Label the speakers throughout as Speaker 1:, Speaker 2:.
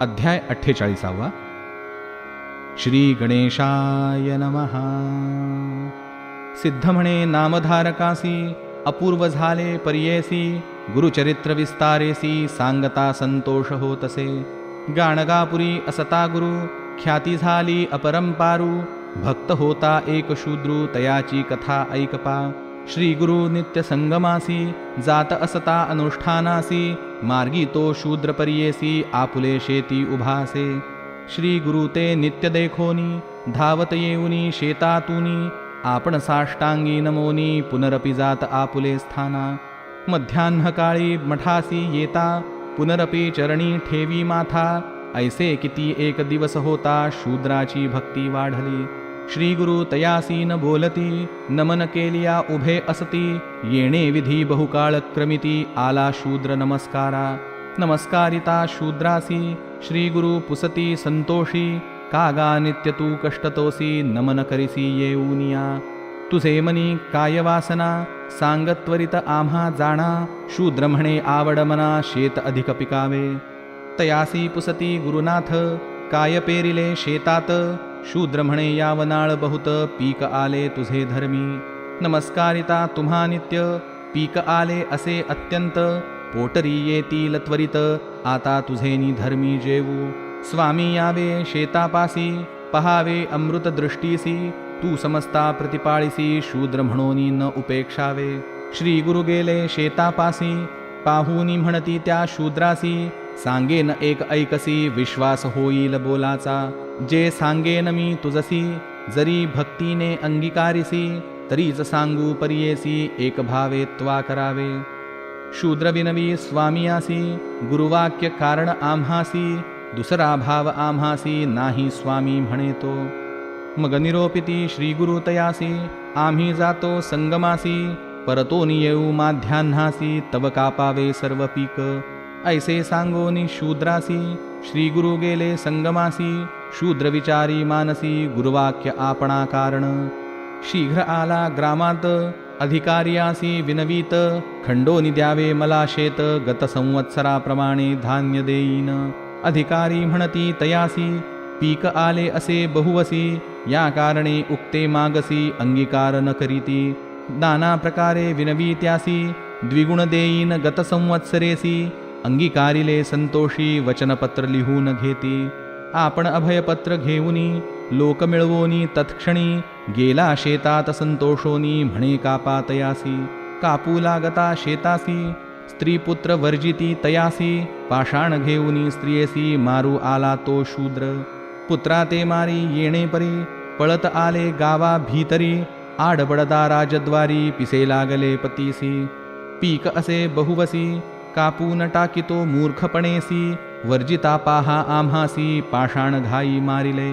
Speaker 1: अध्याय अठ्ठेचाळीसावा. श्री गणेशाय नमहा सिद्ध म्हणे नामधारकासी अपूर्व झाले पर्येसी गुरुचरित्र विस्तारेसी सांगता संतोष होतसे. गाणगापुरी असता गुरु ख्याती झाली अपरंपारू भक्त होता एक शूद्रू तयाची कथा ऐकपा. श्री गुरु नित्य संगमासी जात असता अनुष्ठानासी मार्गी तो शूद्र परियेसी आपुले शेती उभासे। श्री गुरु ते नित्य देखोनी धावत येऊनी शेतातूनी आपण साष्टांगी नमोनी पुनरपि जात आपुले स्थाना। मध्यान्हकाळी मठासी येता पुनरपि चरणी ठेवी माथा। ऐसे किती एक दिवस होता शूद्राची भक्ती वाढली। श्रीगुरु तयासीन तयासी न बोलती नमन केलिया उभे असती येणे विधी बहुकाळ क्रमिती आला शूद्र नमस्कारा। नमस्कारिता शूद्रासी श्रीगुरु पुसती संतोषी कागा नित्य तू कष्टतोसी नमन करिसी येऊनिया। तुझे मनी काय वासना सांगत्वरित आम्हा जाणा शूद्र म्हणे आवड मना शेत अधिक पिकावे। तयासी पुसती गुरुनाथ काय पेरिले शेतात शूद्र म्हणे यावनाळ बहुत पीक आले तुझे धर्मी. नमस्कारिता तुम्हा नित्य पीक आले असे अत्यंत. पोटरी येतील त्वरित आता तुझे नि धर्मी जेवू. स्वामी यावे शेतापासी पहावे अमृत दृष्टीसी. तू समस्ता प्रतिपाळीसी शूद्र म्हणोनी न उपेक्षावे. श्री गुरु गेले शेतापासी पाहुनी म्हणती त्या शूद्रासी. सांगेन एक ऐकसी विश्वास होईल बोलाचा. जे सांगेन मी तुझसी जरी भक्तीने अंगीकारिसी तरीच सांगू परियेसी एक भावे त्वा करावे. शूद्रविनवी स्वामियासी गुरुवाक्य कारण आम्हासी दुसरा भाव आम्हासी नाही स्वामी म्हणे तो मग निरोपिती श्रीगुरुतयासी आम्ही जातो संगमासी परतो येऊ माध्यान्हासी तव कापावे सर्व पीक. ऐसे सांगोनी शूद्रासी श्री गुरु गेले संगमासी शूद्र विचारी मानसी गुरुवाक्य आपणा कारण। शीघ्र आला ग्रामात अधिकार्यासी विनवीत खंडोनी द्यावे मला शेत गत संवत्सराप्रमाणे धान्य देईन। अधिकारी म्हणती तयासी पीक आले असे बहुवसी या कारणे उक्ते मागसी अंगीकार न करीती। नाना प्रकारे विनवीत्यासी द्विगुण देईन गत संवत्सरेसी अंगीकारिले संतोषी वचनपत्र लिहून घेती. आपण अभयपत्र घेऊनी लोक मिळवोनी तत्क्षणी गेला शेतात संतोषोनी म्हणे कापा तयासी कापू लागता शेतासी स्त्रीपुत्र वर्जिती तयासी पाषाण घेऊनी स्त्रियेसी मारू आला तो शूद्र. पुत्रा ते मारी येणे परी पळत आले गावा भीतरी आडबडदा राजद्वारी पिसे लागले पतीसी. पीक असे बहुवसी कापून टाकितो मूर्खपणेसी वर्जिता पाहा आम्हासी पाषाणघाई मारिले।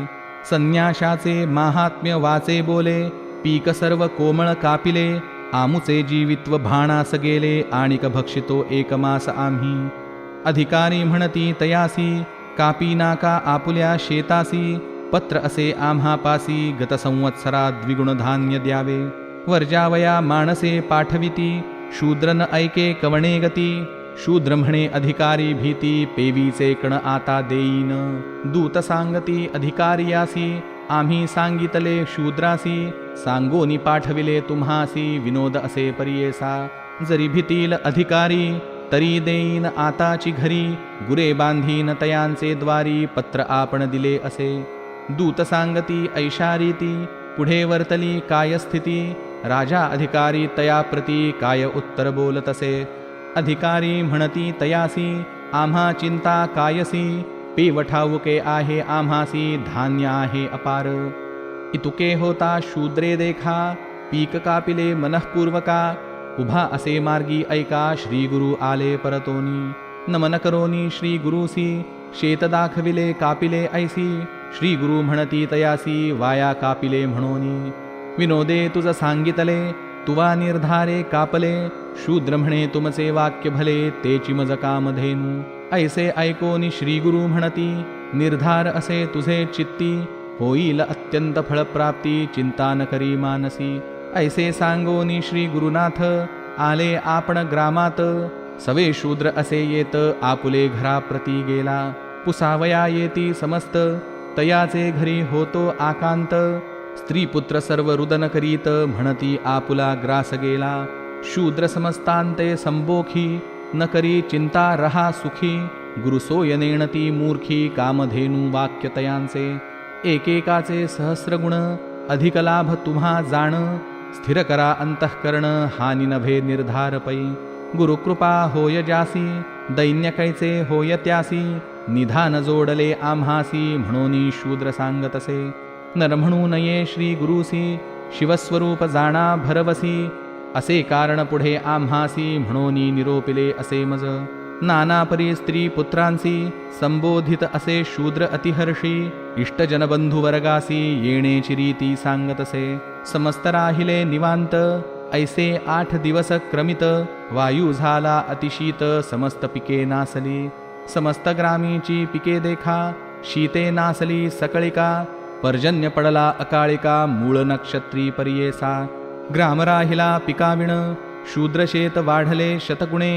Speaker 1: संन्याशाचे माहात्म्य वाचे बोले पीक सर्व कोमळ कापिले आमुचे जीवित्व भाणास गेले आणिक भक्षितो एक मास आम्ही। अधिकारी म्हणती तयासी कापी नाका आपुल्या शेतासी पत्र असे आम्हापासी गतसंवत्सरा द्विगुणधान्य द्विगुण धान्य द्यावे। वर्जावया माणसे पाठविती शूद्रन ऐके कवणे गती शूद्रम्हणे अधिकारी भीती पेवीचे कण आता देईन। दूत सांगती अधिकारियासी आम्ही सांगितले शूद्रासी सांगोनी पाठविले तुम्हासी विनोद असे परियेसा। जरी भीतील अधिकारी तरी देईन आताची घरी गुरे बांधीन तयांचे द्वारी पत्र आपण दिले असे। दूत सांगती ऐशारीती पुढे वर्तली काय स्थिती? राजा अधिकारी तया प्रती काय उत्तर बोलत असे? अधिकारी म्हणती तयासी आम्हा चिंता कायसी पिवठाऊके आहे आम्हासी धान्य आहे अपार. इतुके होता शूद्रे देखा पीक कापिले मनःपूर्वका उभा असे मार्गी ऐका श्री गुरु आले परतोनी. नमन करोनी श्री गुरुसी शेत दाखविले कापिले ऐसी श्री गुरु म्हणती तयासी वाया कापिले म्हणोनी. विनोदे तुझ सांगितले तुवा निर्धारे कापले शूद्र म्हणे तुमचे वाक्य भले तेची मज कामधेनू ऐसे ऐकोनी श्रीगुरु म्हणती निर्धार असे तुझे चित्ती होईल अत्यंत फळप्राप्ती चिंता न करी मानसी. ऐसे सांगोनी श्री गुरुनाथ आले आपण ग्रामात सवे शूद्र असे येत आपुले घराप्रती गेला. पुसावया येती समस्त तयाचे घरी होतो आकांत स्त्री पुत्र सर्व रुदन करीत म्हणती आपुला ग्रास गेला शूद्र समस्तांते संबोखी न करी चिंता रहा सुखी गुरुसोयनेणती मूर्खी कामधेनू वाक्यतयांचे एकेकाचे सहस्रगुण अधिक लाभ तुम्हा जाण स्थिर करा अंतःकरण हानी नभे निर्धार पै गुरुकृपा होय जासी दैन्य कैचे होय त्यासी निधान जोडले आम्हासी म्हणून शूद्र सांगतसे नर म्हणू नये श्री गुरुसी शिवस्वरूप जाणा भरवसी असे कारण पुढे आम्हासी म्हणून निरोपिले असे मज. नाना परी स्त्री पुत्रांसी संबोधित असे शूद्र अतिहर्षी इष्टजनबंधू वर्गासी येणेची रीती सांगतसे. समस्त राहिले निवांत ऐसे आठ दिवस क्रमित वायू झाला अतिशीत समस्त पिके नासली. समस्त ग्रामीची पिके देखा शीते नासली सकळिका पर्जन्य पडला अकाळिका मूळ नक्षत्री परियेसा ग्राम राहिला पिकाविण शूद्रशेत वाढले शतगुणे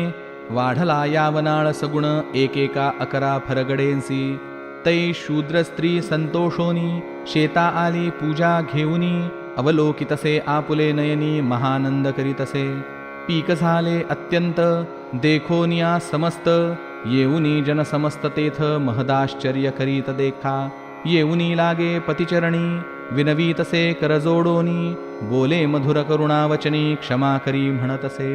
Speaker 1: वाढला यावनाळ सगुण एकेका अकरा फरगडेंसी। तै शूद्र स्त्री संतोषोनी शेता आली पूजा घेऊनी अवलोकितसे आपुले नयनी महानंद करीतसे पीक झाले अत्यंत देखोनिया समस्त येऊनी जनसमस्त तेथ महदाश्चर्य करीत देखा। येऊनी लागे पतिचरणी विनवीतसे करजोडोनी बोले मधुर करुणावचनी क्षमा करी म्हणतसे।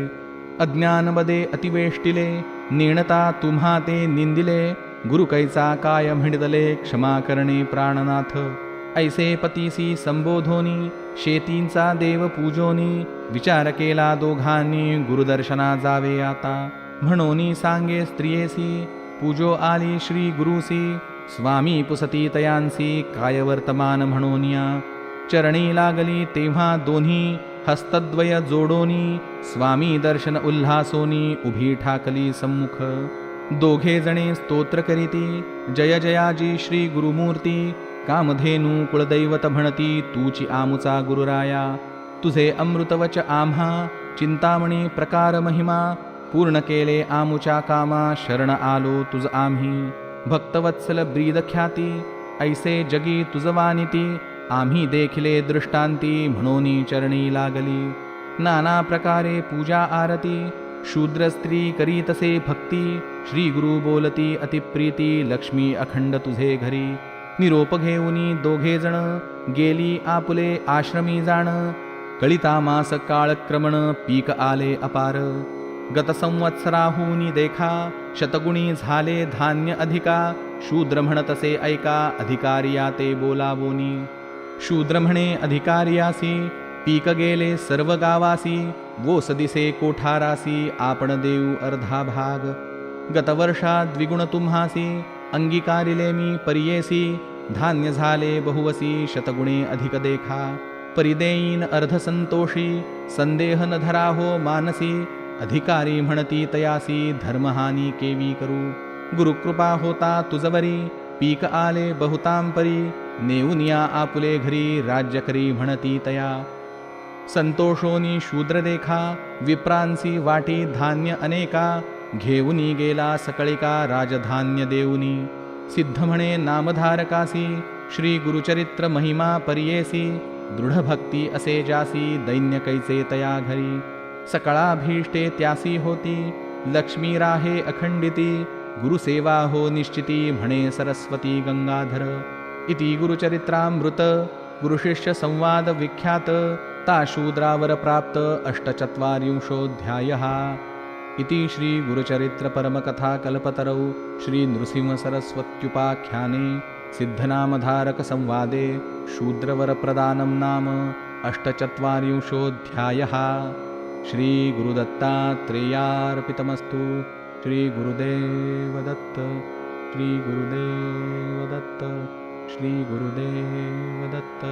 Speaker 1: अज्ञानबदे अतिवेष्टिले नेणता तुम्हा ते निंदिले गुरुकैचा काय म्हणिदले क्षमा करणे प्राणनाथ। ऐसे पतीसी संबोधोनी शेतींचा देव पूजोनी विचार केला दोघांनी गुरुदर्शना जावे आता। म्हणोनी सांगे स्त्रियेसी पूजो आली श्री गुरुसी स्वामी पुसती तयांसी काय वर्तमान म्हणोनिया? चरणी लागली तेव्हा दोन्ही हस्तद्वय जोडोनी स्वामी दर्शन उल्हासोनी उभी ठाकली सम्मुख. दोघे जणे स्तोत्र करीती जय जयाजी श्री गुरुमूर्ती कामधेनू कुळदैवत म्हणती तूची आमुचा गुरुराया. तुझे अमृतवच आम्हा चिंतामणी प्रकार महिमा पूर्ण केले आमुच्या कामा शरण आलो तुझ आम्ही. भक्तवत्सल ब्रीद ख्याती ऐसे जगी तुजवानिती आम्ही देखिले दृष्टांती म्हणून चरणी लागली। नाना प्रकारे पूजा आरती शूद्र स्त्री करीतसे भक्ती श्री गुरु बोलती अतिप्रीती लक्ष्मी अखंड तुझे घरी। निरोप घेऊनी दोघे जण गेली आपुले आश्रमी जाण। कळिता मास काळक्रमण पीक आले अपार। गत संवत्सराहूनी देखा शतगुणी झाले धान्य अधिका शूद्र म्हणतसे ऐका अधिकारिया ते बोलावोनी। शूद्र म्हणे अधिकारियासी पीक गेले सर्व गावासी वो सदिसे कोठारासी आपण देऊ अर्धा भाग। गतवर्षा द्विगुण तुम्हासी अंगीकारिले मी परियेसी धान्य झाले बहुवसी शतगुणे अधिक देखा। परिदेईन अर्धसंतोषी संदेह न धरा हो मानसी अधिकारी म्हणती तयासी धर्महानी केवी करू। गुरुकृपा होता तुझवरी पीक आले बहुतांपरी नेऊनिया आपुले घरी राज्य करी म्हणती तया। संतोषोनी शूद्रदेखा विप्रांसी वाटी धान्य अनेका। घेऊनी गेला सकळिका राजधान्य देऊनी। सिद्ध म्हणे नामधारकासी श्री गुरुचरित्र महिमा परियेसी। दृढ भक्ती असे जासी दैन्य तया घरी। सकळाभीष्टे त्यासी सकलाभीष्टेत्यासीहोति लक्ष्मीराहे गुरुसेवा हो निश्चिती म्हणे सरस्वती गङ्गाधर इति गुरुचरित्रामृत गुरुशिष्यसंवादविख्यात ताशूद्रावरप्राप्त अष्टचत्वारिंशोऽध्यायः। इति श्रीगुरुचरित्रपरमकथाकल्पतरौ श्रीनृसिंहसरस्वत्युपाख्याने सिद्धनामधारकसंवादे शूद्रवरप्रदानं नाम अष्टचत्वारिंशोऽध्यायः। श्रीगुरुदत्तात्रेयार्पितमस्तु। श्रीगुरुदेवदत्त। श्रीगुरुदेवदत्त। श्रीगुरुदेवदत्त